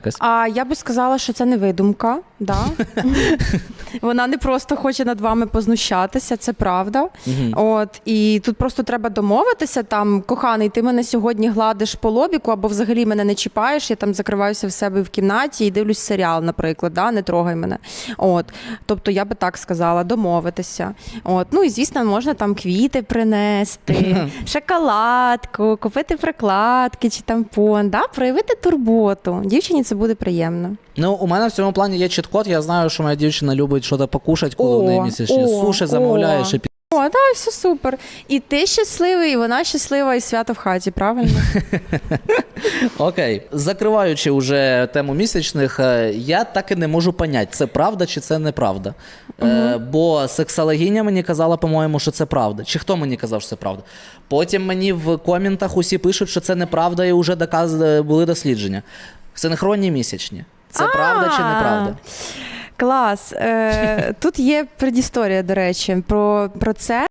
якась. А я би сказала, що це не видумка. Да? Вона не просто хоче над вами познущатися, це правда. Мгм. От і тут просто треба домовитися. Там, коханий, ти мене сьогодні гладиш по лобіку, або взагалі мене не чіпаєш. Я там закриваюся в себе в кімнаті і дивлюсь серіал, наприклад. Да? Не трогай мене. От, тобто я би так сказала, домовитися. От, ну і звісно, можна там квіти принести, шоколадку, купити прикладки чи тампон, да? проявити турботу. Дівчині це буде приємно. Ну, у мене в цьому плані є чіт-код. Я знаю, що моя дівчина любить щось покушати, коли в неї місячні. о, Суші замовляєш о. і пі- О, да, все супер. І ти щасливий, і вона щаслива, і свято в хаті, правильно? Окей. Закриваючи вже тему місячних, е, я так і не можу поняти, це правда чи це неправда. Е, бо сексологиня мені казала, по-моєму, що це правда. Чи хто мені казав, що це правда? Потім мені в коментах усі пишуть, що це неправда, і вже доказ... е, були дослідження. Синхронні місячні. Це правда чи неправда? Клас. Е, тут є предісторія, до речі, про, про це.